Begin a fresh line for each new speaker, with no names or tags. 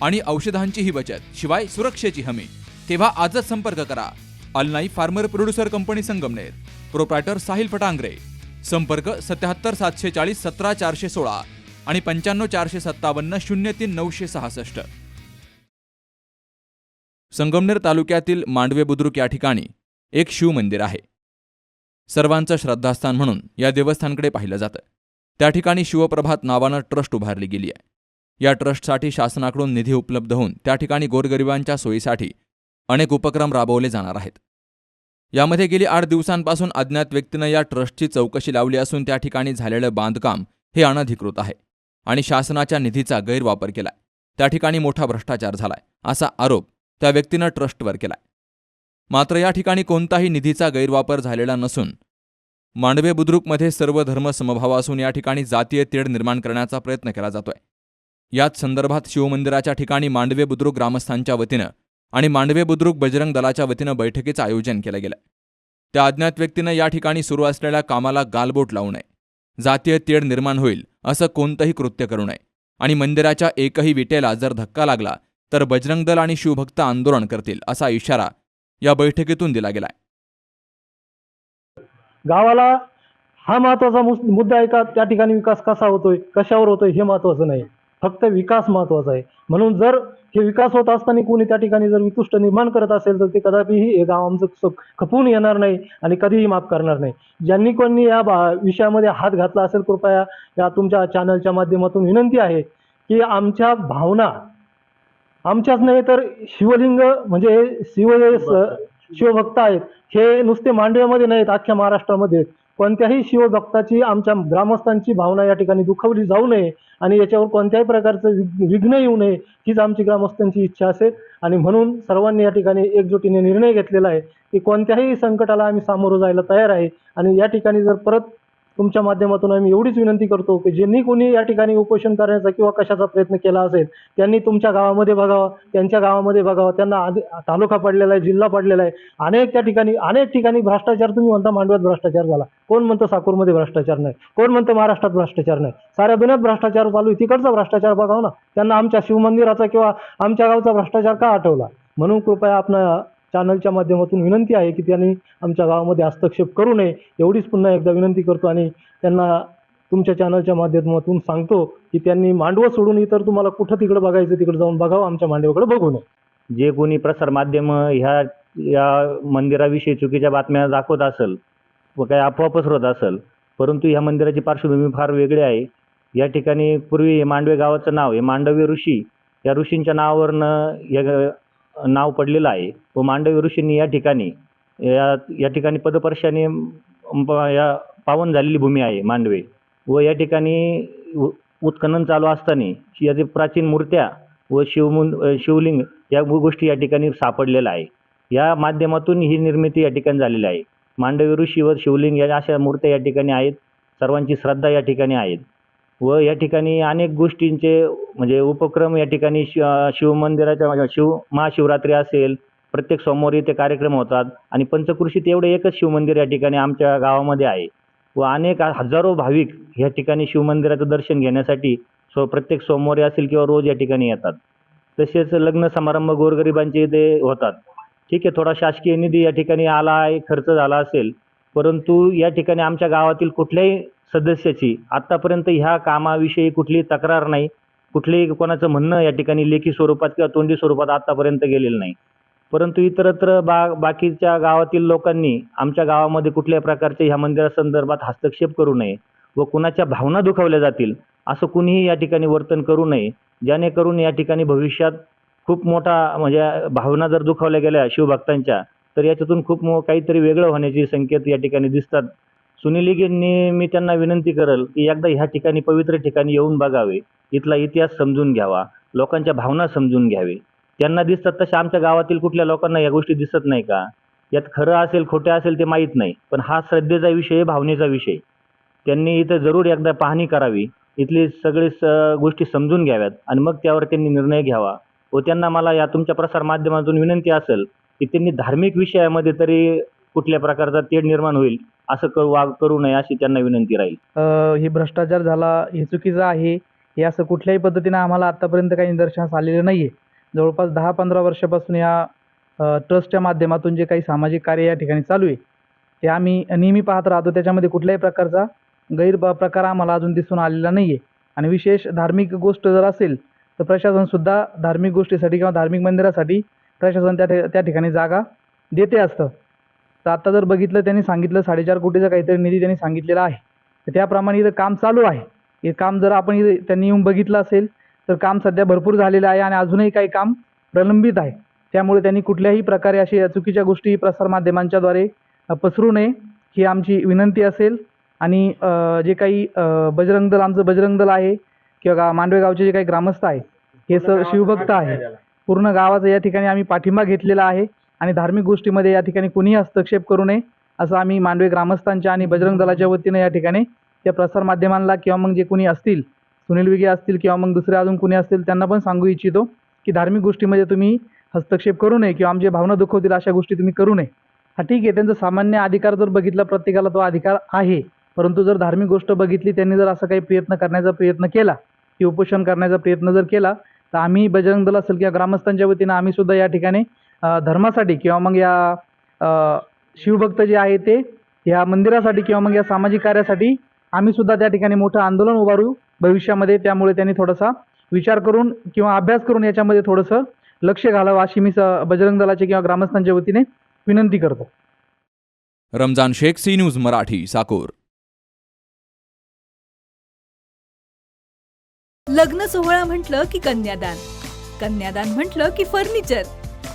आणि औषधांचीही बचत शिवाय सुरक्षेची हमी. तेव्हा आजच संपर्क करा. अलनाई farmer producer company Sangamner. Proprietor Sahil Phatangare. संपर्क सत्याहत्तर सातशे चाळीस सतरा चारशे सोळा आणि पंच्याण्णव चारशे सत्तावन्न शून्य तीन नऊशे सहासष्ट. संगमनेर तालुक्यातील मांडवे बुद्रुक या ठिकाणी एक शिवमंदिर आहे. सर्वांचं श्रद्धास्थान म्हणून या देवस्थानकडे पाहिलं जातं. त्या ठिकाणी शिवप्रभात नावानं ट्रस्ट उभारली गेली आहे. या ट्रस्टसाठी शासनाकडून निधी उपलब्ध होऊन त्या ठिकाणी गोरगरिबांच्या सोयीसाठी अनेक उपक्रम राबवले जाणार आहेत. यामध्ये गेली आठ दिवसांपासून अज्ञात व्यक्तीनं या ट्रस्टची चौकशी लावली असून त्या ठिकाणी झालेलं बांधकाम हे अनधिकृत आहे आणि शासनाच्या निधीचा गैरवापर केलाय. त्या ठिकाणी मोठा भ्रष्टाचार झालाय असा आरोप त्या व्यक्तीनं ट्रस्टवर केलाय. मात्र या ठिकाणी कोणताही निधीचा गैरवापर झालेला नसून मांडवे बुद्रुकमध्ये सर्व धर्म समभाव असून या ठिकाणी जातीय तेढ निर्माण करण्याचा प्रयत्न केला जातोय. याच संदर्भात शिवमंदिराच्या ठिकाणी मांडवे बुद्रुक ग्रामस्थांच्या वतीनं आणि मांडवे बुद्रुक बजरंग दलाच्या वतीनं बैठकीचं आयोजन केलं गेलं. त्या अज्ञात व्यक्तीनं या ठिकाणी सुरू असलेल्या कामाला गालबोट लावू नये. जातीय तेढ निर्माण होईल असं कोणतंही कृत्य करू नये. आणि मंदिराच्या एकही विटेला जर धक्का लागला तर बजरंग दल आणि शिवभक्त आंदोलन करतील असा इशारा या बैठकीतून दिला गेलाय.
गावाला हा महत्त्वाचा मुद्दा आहे का? त्या ठिकाणी विकास कसा होतोय? कशावर होतोय हे महत्वाचं नाही. फक्त विकास महत्त्वाचा आहे. म्हणून जर हे विकास होत असताना कोणी त्या ठिकाणी जर वितुष्ट निर्माण करत असेल तर ते कदापिही हे गाव आमचं खपून येणार नाही आणि कधीही माफ करणार नाही. ज्यांनी कोणी या बा- विषयामध्ये हात घातला असेल कृपया या तुमच्या चॅनलच्या माध्यमातून विनंती आहे की आमच्या भावना आमच्याच नव्हे तर शिवलिंग म्हणजे शिव शिवभक्त आहेत. हे नुसते मांडव्यामध्ये नाहीत अख्ख्या महाराष्ट्रामध्ये. आहेत. कोणत्याही शिवभक्ताची आमच्या ग्रामस्थांची भावना या ठिकाणी दुखावली जाऊ नये आणि याच्यावर कोणत्याही प्रकारचं विघ्न येऊ नये हीच आमची ग्रामस्थांची इच्छा असेल. आणि म्हणून सर्वांनी या ठिकाणी एकजुटीने निर्णय घेतलेला आहे की कोणत्याही संकटाला आम्ही सामोरं जायला तयार आहे. आणि या ठिकाणी जर परत तुमच्या माध्यमातून आम्ही एवढीच विनंती करतो की ज्यांनी कोणी या ठिकाणी उपोषण करण्याचा किंवा कशाचा प्रयत्न केला असेल त्यांनी तुमच्या गावामध्ये बघावं त्यांच्या गावामध्ये बघावा त्यांना आधी तालुका पडलेला आहे जिल्हा पडलेला आहे अनेक त्या ठिकाणी अनेक ठिकाणी भ्रष्टाचार तुम्ही म्हणता मांडव्यात भ्रष्टाचार झाला. कोण म्हणतं साकूरमध्ये भ्रष्टाचार नाही? कोण म्हणतं महाराष्ट्रात भ्रष्टाचार नाही? साऱ्या दुनियात भ्रष्टाचार चालू आहे. तिकडचा भ्रष्टाचार बघाव ना. त्यांना आमच्या शिवमंदिराचा किंवा आमच्या गावचा भ्रष्टाचार का आठवला? म्हणून कृपया आपण चॅनलच्या माध्यमातून विनंती आहे की त्यांनी आमच्या गावामध्ये हस्तक्षेप करू नये. एवढीच पुन्हा एकदा विनंती करतो आणि त्यांना तुमच्या चॅनलच्या माध्यमातून सांगतो की त्यांनी मांडवं सोडून इतर तुम्हाला कुठं तिकडं बघायचं तिकडे जाऊन बघावं आमच्या मांडवाकडे बघू नये.
जे कोणी प्रसारमाध्यम ह्या या मंदिराविषयी चुकीच्या बातम्या दाखवत असेल व काही अफवा पसरवत असेल परंतु ह्या मंदिराची पार्श्वभूमी फार वेगळी आहे. या ठिकाणी पूर्वी हे मांडवे गावाचं नाव हे मांडवी ऋषी या ऋषींच्या नावावरनं या नाव पडलेलं आहे. व मांडवी ऋषींनी या ठिकाणी या या ठिकाणी पदपर्शाने प- या पावन झालेली भूमी आहे मांडवे. व या ठिकाणी उत्खनन चालू असताना याचे प्राचीन मूर्त्या व शिवमुन शिवलिंग या गोष्टी या ठिकाणी सापडलेल्या आहे. या माध्यमातून ही निर्मिती या ठिकाणी झालेली आहे. मांडवी ऋषी व शिवलिंग या अशा मूर्त्या या ठिकाणी आहेत. सर्वांची श्रद्धा या ठिकाणी आहेत व या ठिकाणी अनेक गोष्टींचे म्हणजे उपक्रम या ठिकाणी शि शिवमंदिराच्या शिव महाशिवरात्री असेल प्रत्येक सोमवारी ते कार्यक्रम होतात. आणि पंचकृषीत एवढं एकच शिवमंदिर या ठिकाणी आमच्या गावामध्ये आहे. व अनेक हजारो भाविक या ठिकाणी शिवमंदिराचं दर्शन घेण्यासाठी सो प्रत्येक सोमवारी असेल किंवा रोज या ठिकाणी येतात. तसेच लग्न समारंभ गोरगरिबांचे ते होतात. ठीक आहे थोडा शासकीय निधी या ठिकाणी आला आहे खर्च झाला असेल. परंतु या ठिकाणी आमच्या गावातील कुठल्याही सदस्याची. आत्तापर्यंत ह्या कामाविषयी कुठलीही तक्रार नाही. कुठलेही कोणाचं म्हणणं या ठिकाणी लेखी स्वरूपात किंवा तोंडी स्वरूपात आत्तापर्यंत गेलेलं नाही. परंतु इतरत्र बा बाकीच्या गावातील लोकांनी आमच्या गावामध्ये कुठल्या प्रकारचे ह्या मंदिरासंदर्भात हस्तक्षेप करू नये व कुणाच्या भावना दुखावल्या जातील असं कुणीही या ठिकाणी वर्तन करू नये. जेणेकरून या ठिकाणी भविष्यात खूप मोठा म्हणजे भावना जर दुखावल्या गेल्या शिवभक्तांच्या तर याच्यातून खूप मो काहीतरी वेगळं होण्याचे संकेत या ठिकाणी दिसतात. सुनिलीगींनी मी त्यांना विनंती करेल की एकदा ह्या ठिकाणी पवित्र ठिकाणी येऊन बघावे. इथला इतिहास समजून घ्यावा. लोकांच्या भावना समजून घ्यावे. त्यांना दिसतात तसे आमच्या गावातील कुठल्या लोकांना या गोष्टी दिसत नाही का? यात खरं असेल खोटं असेल ते माहीत नाही. पण हा श्रद्धेचा विषय आहे, भावनेचा विषय त्यांनी इथं जरूर एकदा पाहणी करावी. इथली सगळी स गोष्टी समजून घ्याव्यात आणि मग त्यावर त्यांनी निर्णय घ्यावा. व त्यांना मला या तुमच्या प्रसार माध्यमातून विनंती असेल की त्यांनी धार्मिक विषयामध्ये तरी कुठल्या प्रकारचा तेढ निर्माण होईल असं करू वाग करू नये अशी त्यांना विनंती राहील.
हे भ्रष्टाचार झाला हे चुकीचं आहे हे असं कुठल्याही पद्धतीनं आम्हाला आत्तापर्यंत काही निदर्शनास आलेलं नाही आहे जवळपास दहा पंधरा वर्षापासून या ट्रस्टच्या माध्यमातून जे काही सामाजिक कार्य या ठिकाणी चालू आहे ते आम्ही नेहमी पाहत राहतो. त्याच्यामध्ये कुठल्याही प्रकारचा गैर प्रकार आम्हाला अजून दिसून आलेला नाही आहे आणि विशेष धार्मिक गोष्ट जर असेल तर प्रशासनसुद्धा धार्मिक गोष्टीसाठी किंवा धार्मिक मंदिरासाठी प्रशासन त्या त्या ठिकाणी जागा देते असतं. तर आता जर बघितलं त्यांनी सांगितलं साडेचार कोटीचा काहीतरी निधी त्यांनी सांगितलेला आहे. तर त्याप्रमाणे इथं काम चालू आहे. हे काम जर आपण इथं त्यांनी येऊन बघितलं असेल तर काम सध्या भरपूर झालेलं आहे आणि अजूनही काही काम प्रलंबित आहे. त्यामुळे त्यांनी कुठल्याही प्रकारे अशी चुकीच्या गोष्टी प्रसारमाध्यमांच्याद्वारे पसरू नये ही आमची विनंती असेल. आणि जे काही बजरंग दल आमचं बजरंग दल आहे किंवा गा मांडवे गावचे जे काही ग्रामस्थ आहे हे स शिवभक्त आहे पूर्ण गावाचा या ठिकाणी आम्ही पाठिंबा घेतलेला आहे. आणि धार्मिक गोष्टीमध्ये या ठिकाणी कुणीही हस्तक्षेप करू नये असं आम्ही मांडवे ग्रामस्थांच्या आणि बजरंग दलाच्या वतीनं या ठिकाणी त्या प्रसारमाध्यमांना किंवा मग जे कोणी असतील सुनील विगे असतील किंवा मग दुसरे अजून कोणी असतील त्यांना पण सांगू इच्छितो की धार्मिक गोष्टीमध्ये तुम्ही हस्तक्षेप करू नये किंवा आमचे भावना दुखवतील अशा गोष्टी तुम्ही करू नये. हा ठीक आहे त्यांचा सामान्य अधिकार जर बघितला प्रत्येकाला तो अधिकार आहे परंतु जर धार्मिक गोष्ट बघितली त्यांनी जर असं काही प्रयत्न करण्याचा प्रयत्न केला की उपोषण करण्याचा प्रयत्न जर केला तर आम्ही बजरंग दल असेल किंवा ग्रामस्थांच्या वतीनं आम्ही सुद्धा या ठिकाणी धर्मासाठी किंवा मग या शिवभक्त जे आहे ते या मंदिरासाठी किंवा मग या सामाजिक कार्यासाठी आम्ही सुद्धा त्या ठिकाणी मोठं आंदोलन उभारू भविष्यामध्ये. त्यामुळे त्यांनी थोडासा विचार करून किंवा अभ्यास करून याच्यामध्ये थोडंसं लक्ष घालावं अशी मी बजरंग दलाच्या किंवा ग्रामस्थांच्या वतीने विनंती करतो.
Ramzan Shaikh C News Marathi Sakor.
लग्न सोहळा म्हटलं की कन्यादान. कन्यादान म्हटलं की फर्निचर.